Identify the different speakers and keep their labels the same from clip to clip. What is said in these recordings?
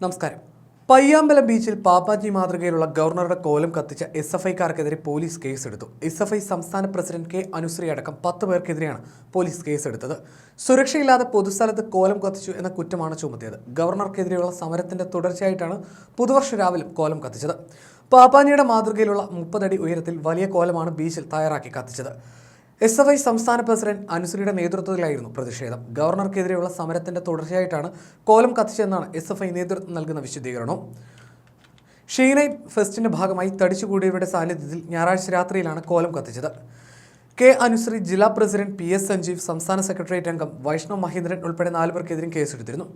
Speaker 1: നമസ്കാരം. പയ്യാമ്പലം ബീച്ചിൽ പാപ്പാജി മാതൃകയിലുള്ള ഗവർണറുടെ കോലം കത്തിച്ച എസ് എഫ് ഐക്കാർക്കെതിരെ പോലീസ് കേസെടുത്തു. എസ് എഫ് ഐ സംസ്ഥാന പ്രസിഡന്റ് കെ അനുശ്രീ അടക്കം പത്ത് പേർക്കെതിരെയാണ് പോലീസ് കേസെടുത്തത്. സുരക്ഷയില്ലാതെ പൊതുസ്ഥലത്ത് കോലം കത്തിച്ചു എന്ന കുറ്റമാണ് ചുമത്തിയത്. ഗവർണർക്കെതിരെയുള്ള സമരത്തിന്റെ തുടർച്ചയായിട്ടാണ് പുതുവർഷ രാവിലെ കോലം കത്തിച്ചത്. പാപ്പാജിയുടെ മാതൃകയിലുള്ള മുപ്പതടി ഉയരത്തിൽ വലിയ കോലമാണ് ബീച്ചിൽ തയ്യാറാക്കി കത്തിച്ചത്. എസ് എഫ് ഐ സംസ്ഥാന പ്രസിഡന്റ് അനുസരിയുടെ നേതൃത്വത്തിലായിരുന്നു പ്രതിഷേധം. ഗവർണർക്കെതിരെയുള്ള സമരത്തിന്റെ തുടർച്ചയായിട്ടാണ് കോലം കത്തിച്ചതെന്നാണ് എസ് എഫ് ഐ നേതൃത്വം നൽകുന്ന വിശദീകരണം. ഷീനൈ ഫെസ്റ്റിന്റെ ഭാഗമായി തടിച്ചുകൂടിയവരുടെ സാന്നിധ്യത്തിൽ ഞായറാഴ്ച രാത്രിയിലാണ് കോലം കത്തിച്ചത്. കെ അനുശ്രീ ജില്ലാ പ്രസിഡന്റ് പി എസ് സഞ്ജീവ് സംസ്ഥാന സെക്രട്ടേറിയറ്റ് അംഗം വൈഷ്ണവ് മഹേന്ദ്രൻ ഉൾപ്പെടെ നാലുപേർക്കെതിരെയും കേസെടുത്തിരുന്നു.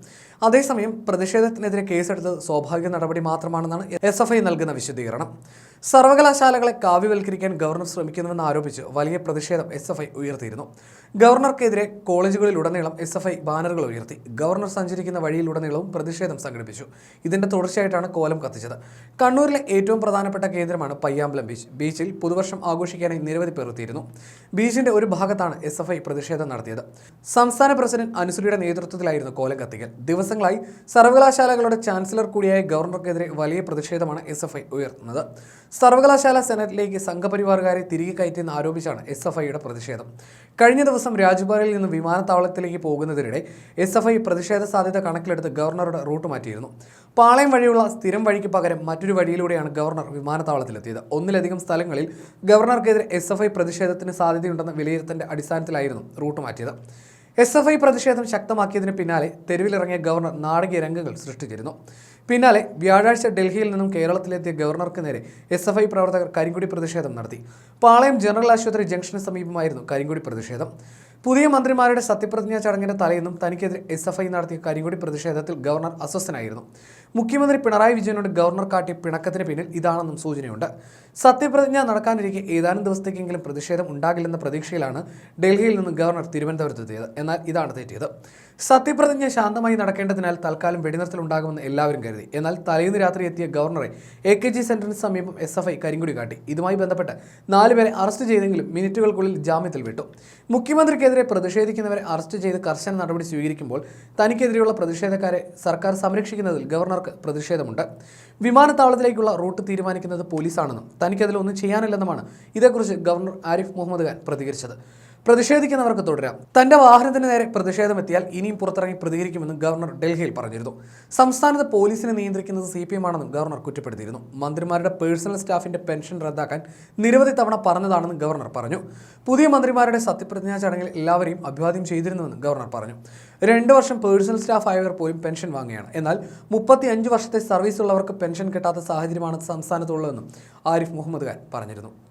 Speaker 1: അതേസമയം പ്രതിഷേധത്തിനെതിരെ കേസെടുത്തത് സ്വാഭാവിക നടപടി മാത്രമാണെന്നാണ് എസ് എഫ് ഐ നൽകുന്ന വിശദീകരണം. സർവകലാശാലകളെ കാവ്യവൽക്കരിക്കാൻ ഗവർണർ ശ്രമിക്കുന്നുവെന്ന് ആരോപിച്ച് വലിയ പ്രതിഷേധം എസ് എഫ് ഐ ഉയർത്തിയിരുന്നു. ഗവർണർക്കെതിരെ കോളേജുകളിലുടനീളം എസ് എഫ് ഐ ബാനറുകൾ ഉയർത്തി. ഗവർണർ സഞ്ചരിക്കുന്ന വഴിയിലുടനീളവും പ്രതിഷേധം സംഘടിപ്പിച്ചു. ഇതിന്റെ തുടർച്ചയായിട്ടാണ് കോലം കത്തിച്ചത്. കണ്ണൂരിലെ ഏറ്റവും പ്രധാനപ്പെട്ട കേന്ദ്രമാണ് പയ്യാമ്പലം ബീച്ച്. ബീച്ചിൽ പുതുവർഷം ആഘോഷിക്കാനായി നിരവധി പേർ എത്തിയിരുന്നു. ബീച്ചിന്റെ ഒരു ഭാഗത്താണ് എസ് എഫ് ഐ പ്രതിഷേധം നടത്തിയത്. സംസ്ഥാന പ്രസിഡന്റ് അനുശ്രീയുടെ നേതൃത്വത്തിലായിരുന്നു കോലം കത്തിക്കൽ. ദിവസങ്ങളായി സർവകലാശാലകളുടെ ചാൻസലർ കൂടിയായ ഗവർണർക്കെതിരെ വലിയ പ്രതിഷേധമാണ് എസ് എഫ് ഐ ഉയർത്തുന്നത്. സർവകലാശാല സെനറ്റിലേക്ക് സംഘപരിവാറുകാരെ തിരികെ കയറ്റിയെന്ന് ആരോപിച്ചാണ് എസ് എഫ് ഐയുടെ പ്രതിഷേധം. കഴിഞ്ഞ ദിവസം രാജ്ഭവനിൽ നിന്ന് വിമാനത്താവളത്തിലേക്ക് പോകുന്നതിനിടെ എസ് എഫ് ഐ പ്രതിഷേധ സാധ്യത കണക്കിലെടുത്ത് ഗവർണറുടെ റൂട്ട് മാറ്റിയിരുന്നു. പാളയം വഴിയുള്ള സ്ഥിരം വഴിക്ക് പകരം മറ്റൊരു വഴിയിലൂടെയാണ് ഗവർണർ വിമാനത്താവളത്തിലെത്തിയത്. ഒന്നിലധികം സ്ഥലങ്ങളിൽ ഗവർണർക്കെതിരെ എസ് എഫ് ഐ പ്രതിഷേധത്തിന് സാധ്യതയുണ്ടെന്ന വിലയിരുത്തലിന്റെ അടിസ്ഥാനത്തിലായിരുന്നു റൂട്ട് മാറ്റിയത്. എസ് എഫ് ഐ പ്രതിഷേധം ശക്തമാക്കിയതിന് പിന്നാലെ തെരുവിലിറങ്ങിയ ഗവർണർ നാടകീയ രംഗങ്ങൾ സൃഷ്ടിച്ചിരുന്നു. പിന്നാലെ വ്യാഴാഴ്ച ഡൽഹിയിൽ നിന്നും കേരളത്തിലെത്തിയ ഗവർണർക്ക് നേരെ എസ് എഫ് ഐ പ്രവർത്തകർ കരിങ്കുടി പ്രതിഷേധം നടത്തി. പാളയം ജനറൽ ആശുപത്രി ജംഗ്ഷന് സമീപമായിരുന്നു കരിങ്കുടി പ്രതിഷേധം. പുതിയ മന്ത്രിമാരുടെ സത്യപ്രതിജ്ഞാ ചടങ്ങിന്റെ തലേന്നും തനിക്കെതിരെ എസ് എഫ് ഐ നടത്തിയ കരിങ്കുടി പ്രതിഷേധത്തിൽ ഗവർണർ അസ്വസ്ഥനായിരുന്നു. മുഖ്യമന്ത്രി പിണറായി വിജയനോട് ഗവർണർ കാട്ടിയ പിണക്കത്തിന് പിന്നിൽ ഇതാണെന്നും സൂചനയുണ്ട്. സത്യപ്രതിജ്ഞ നടക്കാനിരിക്കെ ഏതാനും ദിവസത്തേക്കെങ്കിലും പ്രതിഷേധം ഉണ്ടാകില്ലെന്ന പ്രതീക്ഷയിലാണ് ഡൽഹിയിൽ നിന്ന് ഗവർണർ തിരുവനന്തപുരത്തെത്തിയത്. എന്നാൽ ഇതാണ് തെറ്റിയത്. സത്യപ്രതിജ്ഞ ശാന്തമായി നടക്കേണ്ടതിനാൽ തൽക്കാലം വെടിനിർത്തൽ ഉണ്ടാകുമെന്ന് എല്ലാവരും കരുതി. എന്നാൽ തലേന്ന് രാത്രി എത്തിയ ഗവർണറെ എ കെ ജി സെന്ററിന് സമീപം എസ് എഫ് ഐ കരിങ്കുടി കാട്ടി. ഇതുമായി ബന്ധപ്പെട്ട് നാലുപേരെ അറസ്റ്റ് ചെയ്തെങ്കിലും മിനിറ്റുകൾക്കുള്ളിൽ ജാമ്യത്തിൽ വിട്ടു. മുഖ്യമന്ത്രിക്കെതിരെ പ്രതിഷേധിക്കുന്നവരെ അറസ്റ്റ് ചെയ്ത് കർശന നടപടി സ്വീകരിക്കുമ്പോൾ തനിക്കെതിരെയുള്ള പ്രതിഷേധക്കാരെ സർക്കാർ സംരക്ഷിക്കുന്നതിൽ ഗവർണർക്ക് പ്രതിഷേധമുണ്ട്. വിമാനത്താവളത്തിലേക്കുള്ള റൂട്ട് തീരുമാനിക്കുന്നത് പോലീസാണെന്നും തനിക്കതിലൊന്നും ചെയ്യാനില്ലെന്നുമാണ് ഇതേക്കുറിച്ച് ഗവർണർ ആരിഫ് മുഹമ്മദ് ഖാൻ പ്രതികരിച്ചത്. പ്രതിഷേധിക്കുന്നവർക്ക് തുടരാം. തന്റെ വാഹനത്തിന് നേരെ പ്രതിഷേധം എത്തിയാൽ ഇനിയും പുറത്തിറങ്ങി പ്രതികരിക്കുമെന്നും ഗവർണർ ഡൽഹിയിൽ പറഞ്ഞിരുന്നു. സംസ്ഥാനത്ത് പോലീസിനെ നിയന്ത്രിക്കുന്നത് സി പി എം ആണെന്നും ഗവർണർ കുറ്റപ്പെടുത്തിയിരുന്നു. മന്ത്രിമാരുടെ പേഴ്സണൽ സ്റ്റാഫിന്റെ പെൻഷൻ റദ്ദാക്കാൻ നിരവധി തവണ പറഞ്ഞതാണെന്നും ഗവർണർ പറഞ്ഞു. പുതിയ മന്ത്രിമാരുടെ സത്യപ്രതിജ്ഞാ ചടങ്ങിൽ എല്ലാവരെയും അഭിവാദ്യം ചെയ്തിരുന്നുവെന്നും ഗവർണർ പറഞ്ഞു. രണ്ട് വർഷം പേഴ്സണൽ സ്റ്റാഫ് ആയവർ പോലും പെൻഷൻ വാങ്ങുകയാണ്. എന്നാൽ മുപ്പത്തി അഞ്ച് വർഷത്തെ സർവീസ് ഉള്ളവർക്ക് പെൻഷൻ കിട്ടാത്ത സാഹചര്യമാണ് സംസ്ഥാനത്തുള്ളതെന്നും ആരിഫ് മുഹമ്മദ് ഖാൻ പറഞ്ഞിരുന്നു.